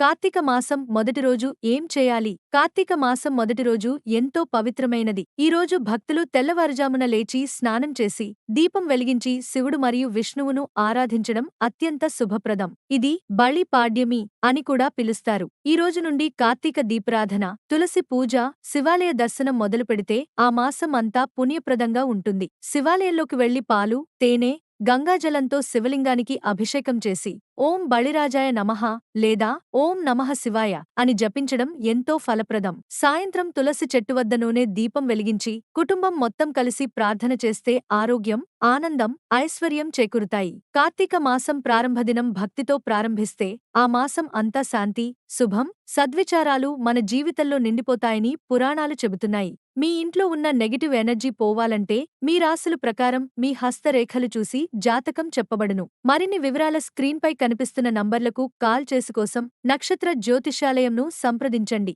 కార్తీక మాసం మొదటి రోజు ఏం చేయాలి? కార్తీక మాసం మొదటి రోజు ఎంతో పవిత్రమైనది. ఈ రోజు భక్తులు తెల్లవారుజామున లేచి స్నానం చేసి దీపం వెలిగించి శివుడు మరియు విష్ణువును ఆరాధించడం అత్యంత శుభప్రదం. ఇది బళి పాడ్యమి అని కూడా పిలుస్తారు. ఈ రోజు నుండి కార్తీక దీపారాధన తులసి పూజ శివాలయ దర్శనం మొదలు పెడితే ఆ మాసం అంతా పుణ్యప్రదంగా ఉంటుంది. శివాలయంలోకి వెళ్ళి పాలు తేనె గంగాజలంతో శివలింగానికి అభిషేకం చేసి ఓం బళిరాజాయ నమః లేదా ఓం నమః శివాయ అని జపించడం ఎంతో ఫలప్రదం. సాయంత్రం తులసి చెట్టు వద్ద నూనె దీపం వెలిగించి కుటుంబం మొత్తం కలిసి ప్రార్థన చేస్తే ఆరోగ్యం ఆనందం ఐశ్వర్యం చేకూరుతాయి. కార్తీక మాసం ప్రారంభదినం భక్తితో ప్రారంభిస్తే ఆ మాసం అంతా శాంతి శుభం సద్విచారాలు మన జీవితంలో నిండిపోతాయని పురాణాలు చెబుతున్నాయి. మీ ఇంట్లో ఉన్న నెగటివ్ ఎనర్జీ పోవాలంటే మీ రాశుల ప్రకారం మీ హస్తరేఖలు చూసి జాతకం చెప్పబడును. మరిన్ని వివరాల స్క్రీన్పై కనిపిస్తున్న నంబర్లకు కాల్ చేసుకోసం నక్షత్ర జ్యోతిషాలయంను సంప్రదించండి.